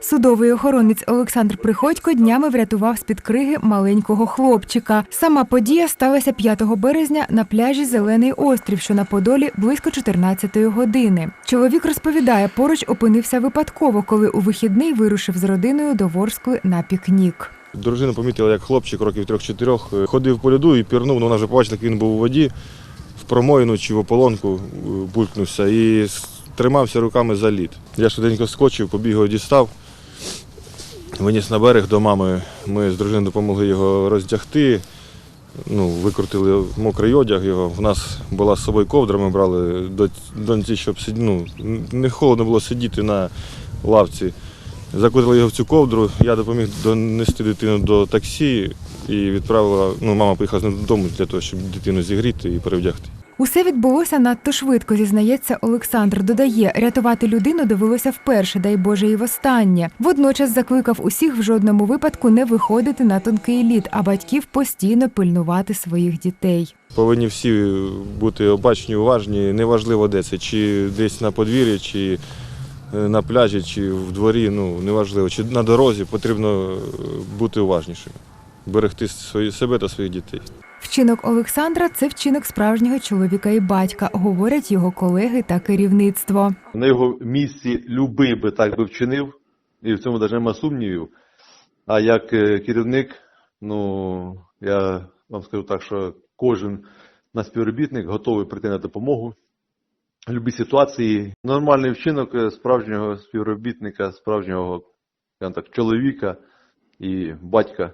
Судовий охоронець Олександр Приходько днями врятував з-під криги маленького хлопчика. Сама подія сталася 5 березня на пляжі Зелений острів, що на Подолі близько 14-ї години. Чоловік розповідає, поруч опинився випадково, коли у вихідний вирушив з родиною до Ворскли на пікнік. Дружина помітила, як хлопчик років трьох-чотирьох е, ходив по льоду і пірнув, ну, вона вже побачила, як він був у воді, в промоїну чи в ополонку е, булькнувся і тримався руками за лід. Я швиденько скочив, побіг його дістав, виніс на берег до мами. Ми з дружиною допомогли його роздягти, ну, викрутили мокрий одяг його. В нас була з собою ковдра, ми брали до доньці, щоб сид... ну, не холодно було сидіти на лавці. Закутали його в цю ковдру, я допоміг донести дитину до таксі і відправила, ну, мама поїхала додому для того, щоб дитину зігріти і перевдягти. Усе відбулося надто швидко, зізнається Олександр. Додає, рятувати людину довелося вперше, дай Боже, і востаннє. Водночас закликав усіх в жодному випадку не виходити на тонкий лід, а батьків постійно пильнувати своїх дітей. Повинні всі бути обачні, уважні, неважливо де це, чи десь на подвір'ї, чи е, на пляжі, чи в дворі, ну неважливо, чи на дорозі потрібно е, бути уважнішими, берегти себе та своїх дітей. Вчинок Олександра це вчинок справжнього чоловіка і батька, говорять його колеги та керівництво. На його місці любий би так би вчинив, і в цьому навіть нема сумнівів. А як е, керівник, ну я вам скажу так, що кожен наш співробітник готовий прийти на допомогу будь-якій ситуації. Нормальний вчинок е, справжнього співробітника, справжнього так, чоловіка і батька,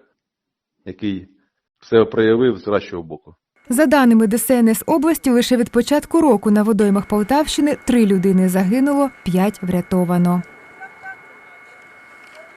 який все проявив з кращого боку. За даними ДСНС області, лише від початку року на водоймах Полтавщини три людини загинуло, п'ять врятовано.